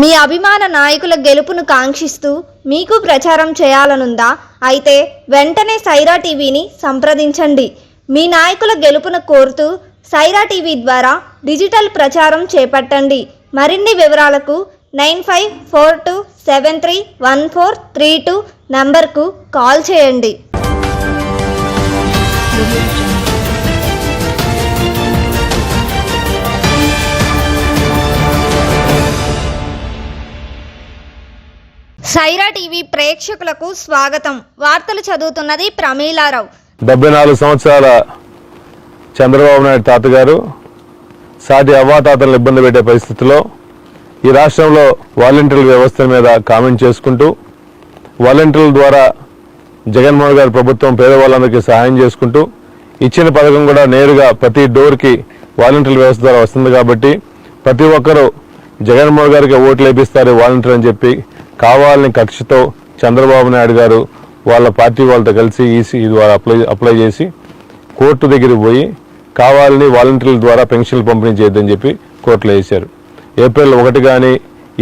మీ అభిమాన నాయకుల గెలుపును కాంక్షిస్తూ మీకు ప్రచారం చేయాలనుందా? అయితే వెంటనే సైరా టీవీని సంప్రదించండి. మీ నాయకుల గెలుపును కోరుతూ సైరా టీవీ ద్వారా డిజిటల్ ప్రచారం చేపట్టండి. మరిన్ని వివరాలకు nine five four two seven three one four three two నంబర్కు కాల్ చేయండి. సైరా టీవీ ప్రేక్షకులకు స్వాగతం. వార్తలు చదువుతున్నది ప్రమీలారావు. డెబ్బై నాలుగు సంవత్సరాల చంద్రబాబు నాయుడు తాతగారు సాటి అవ్వాతాతలను ఇబ్బంది పెట్టే పరిస్థితిలో ఈ రాష్ట్రంలో వాలంటీర్ల వ్యవస్థ మీద కామెంట్ చేసుకుంటూ వాలంటీర్ల ద్వారా జగన్మోహన్ గారి ప్రభుత్వం పేదవాళ్ళందరికీ సహాయం చేసుకుంటూ ఇచ్చిన పథకం కూడా నేరుగా ప్రతి డోర్కి వాలంటీర్ల వ్యవస్థ ద్వారా వస్తుంది కాబట్టి ప్రతి ఒక్కరూ జగన్మోహన్ గారికి ఓట్లు వేపిస్తారు వాలంటీర్ అని చెప్పి కావాలని కక్షతో చంద్రబాబు నాయుడు గారు వాళ్ళ పార్టీ వాళ్ళతో కలిసి ఈసీ ద్వారా అప్లై అప్లై చేసి కోర్టు దగ్గరికి పోయి కావాలని వాలంటీర్ల ద్వారా పెన్షన్లు పంపిణీ చేయొద్దని చెప్పి కోర్టులో వేశారు. ఏప్రిల్ ఒకటి కానీ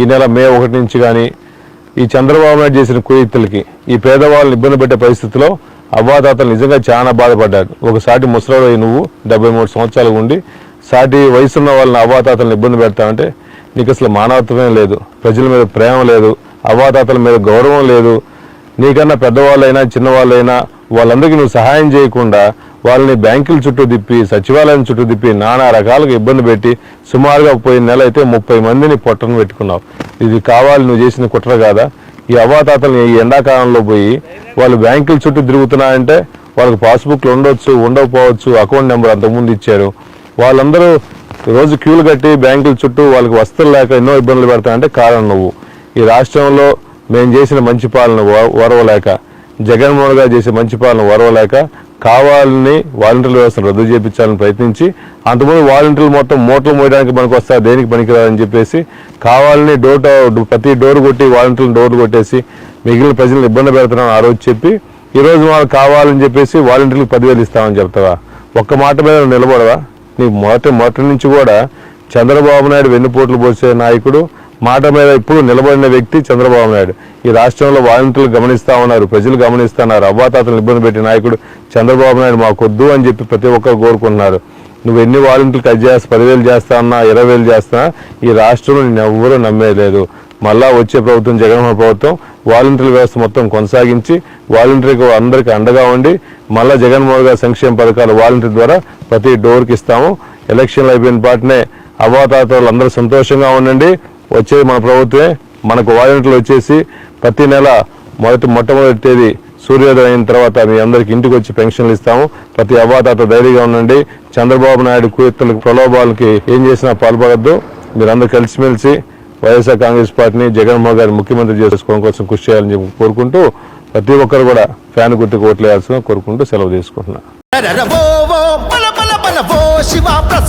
ఈ నెల మే ఒకటి నుంచి కానీ ఈ చంద్రబాబు నాయుడు చేసిన కుయుక్తులకి ఈ పేదవాళ్ళని ఇబ్బంది పెట్టే పరిస్థితిలో అవ్వాతాతలు నిజంగా చాలా బాధపడ్డారు. ఒకసారి ముసలిలో నువ్వు డెబ్బై మూడు సంవత్సరాలు ఉండి సాటి వయసున్న వాళ్ళని అవ్వాతాతలను ఇబ్బంది పెడతామంటే నీకు అసలు మానవత్వమే లేదు. ప్రజల మీద ప్రేమ లేదు. అవ్వాతాతల మీద గౌరవం లేదు. నీకన్నా పెద్దవాళ్ళైనా చిన్నవాళ్ళైనా వాళ్ళందరికీ నువ్వు సహాయం చేయకుండా వాళ్ళని బ్యాంకుల చుట్టూ తిప్పి సచివాలయం చుట్టూ తిప్పి నానా రకాలుగా ఇబ్బంది పెట్టి సుమారుగా పోయిన నెల అయితే ముప్పై మందిని పొట్టను పెట్టుకున్నావు. ఇది కావాలి నువ్వు చేసిన కుట్ర కాదా? ఈ అవాతాతలు ఈ ఎండాకాలంలో పోయి వాళ్ళు బ్యాంకుల చుట్టూ తిరుగుతున్నారంటే వాళ్ళకి పాస్బుక్లు ఉండొచ్చు ఉండకపోవచ్చు అకౌంట్ నెంబర్ అంతకుముందు ఇచ్చారు. వాళ్ళందరూ రోజు క్యూలు కట్టి బ్యాంకుల చుట్టూ వాళ్ళకి వస్తువులు లేక ఎన్నో ఇబ్బందులు పెడతాయంటే కారణం నువ్వు. ఈ రాష్ట్రంలో మేము చేసిన మంచి పాలన వరవలేక జగన్మోహన్ గారు చేసే మంచి పాలన వరవలేక కావాలని వాలంటీర్ల వ్యవస్థను రద్దు చేయించాలని ప్రయత్నించి అంతకుముందు వాలంటీర్లు మొత్తం మూటలు మోయడానికి మనకు వస్తా దేనికి పనికిరాదని చెప్పేసి కావాలని డోర్ ప్రతి డోర్ కొట్టి వాలంటీర్లు డోర్లు కొట్టేసి మిగిలిన ప్రజలను ఇబ్బంది పెడుతున్నాం ఆ రోజు చెప్పి ఈరోజు వాళ్ళు కావాలని చెప్పేసి వాలంటీర్లకు పదివేలు ఇస్తామని చెప్తావా? ఒక్క మాట మీద నువ్వు నిలబడవా? నీ మొదటి మొదటి నుంచి కూడా చంద్రబాబు నాయుడు వెన్నుపోట్లు పోసే నాయకుడు మాట మీద ఇప్పుడు నిలబడిన వ్యక్తి చంద్రబాబు నాయుడు. ఈ రాష్ట్రంలో వాలంటీర్లు గమనిస్తా ఉన్నారు ప్రజలు గమనిస్తున్నారు. అవ్వాతాతలు ఇబ్బంది పెట్టిన నాయకుడు చంద్రబాబు నాయుడు మాకొద్దు అని చెప్పి ప్రతి ఒక్కరు కోరుకుంటున్నారు. నువ్వు ఎన్ని వాలంటీర్లు కట్ చేస్తా పదివేలు చేస్తా అన్నా ఇరవై వేలు చేస్తా ఈ రాష్ట్రంలో నేను ఎవ్వరూ నమ్మేలేదు. మళ్ళా వచ్చే ప్రభుత్వం జగన్మోహన్ ప్రభుత్వం వాలంటీర్ వ్యవస్థ మొత్తం కొనసాగించి వాలంటీర్కి అందరికీ అండగా ఉండి మళ్ళా జగన్మోహన్ గారి సంక్షేమ పథకాలు వాలంటీర్ ద్వారా ప్రతి డోర్కి ఇస్తాము. ఎలక్షన్లు అయిపోయిన పాటనే అవాతాతలు అందరూ సంతోషంగా ఉండండి. వచ్చేది మన ప్రభుత్వమే మనకు వాలంటీర్లు వచ్చేసి ప్రతి నెల మొదటి మొట్టమొదటి తేదీ సూర్యోదయం అయిన తర్వాత మీ అందరికి ఇంటికి వచ్చి పెన్షన్లు ఇస్తాము ప్రతి అవ్వాతాత ధైర్యంగా ఉండండి చంద్రబాబు నాయుడు కుయత్తులకు ప్రలోభాలకి ఏం చేసినా పాల్పడద్దు మీరందరూ కలిసిమెలిసి వైఎస్ఆర్ కాంగ్రెస్ పార్టీని జగన్మోహన్ గారిని ముఖ్యమంత్రి చేసుకోవడం కోసం కృషి చేయాలని చెప్పి కోరుకుంటూ ప్రతి ఒక్కరు కూడా ఫ్యాన్ గుర్తుకు ఓట్లు వేయాల్సిన కోరుకుంటూ సెలవు తీసుకుంటున్నాను